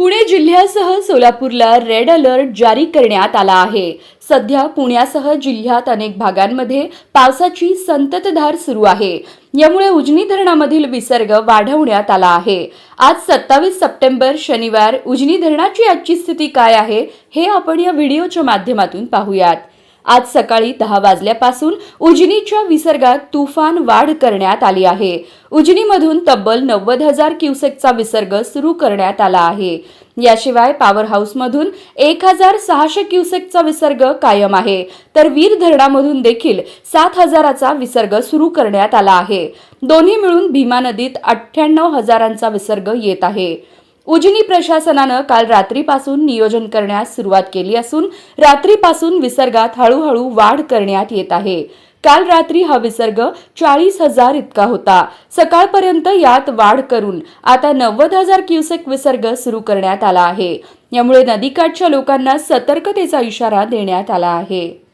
पुणे जिल्ह्यासह सोलापूरला red alert जारी करण्यात आला आहे. सध्या पुण्यासह जिल्ह्यात अनेक भागांमध्ये पावसाची संततधार सुरू आहे. यामुळे उजनी धरणामधील विसर्ग वाढवण्यात आला आहे. आज सत्तावीस सप्टेंबर शनिवार उजनी धरणाची आजची स्थिती काय आहे हे आपण या व्हिडिओच्या माध्यमातून पाहूयात. आज सकाळी दहा वाजल्यापासून उजनीच्या विसर्गात तुफान वाढ करण्यात आली आहे. उजनीमधून तब्बल नव्वद हजार क्युसेकचा विसर्ग सुरू करण्यात आला आहे. याशिवाय पॉवर हाऊसमधून एक हजार सहाशे क्युसेकचा विसर्ग कायम आहे. तर वीर धरणामधून देखील सात हजाराचा विसर्ग सुरू करण्यात आला आहे. दोन्ही मिळून भीमा नदीत अठ्ठ्याण्णव हजारांचा विसर्ग येत आहे. उजनी प्रशासनानं काल रात्रीपासून नियोजन करण्यास सुरुवात केली असून रात्रीपासून विसर्गात हळूहळू वाढ करण्यात येत आहे. काल रात्री हा विसर्ग चाळीस हजार इतका होता. सकाळपर्यंत यात वाढ करून आता नव्वद हजार क्युसेक विसर्ग सुरू करण्यात आला आहे. यामुळे नदीकाठच्या लोकांना सतर्कतेचा इशारा देण्यात आला आहे.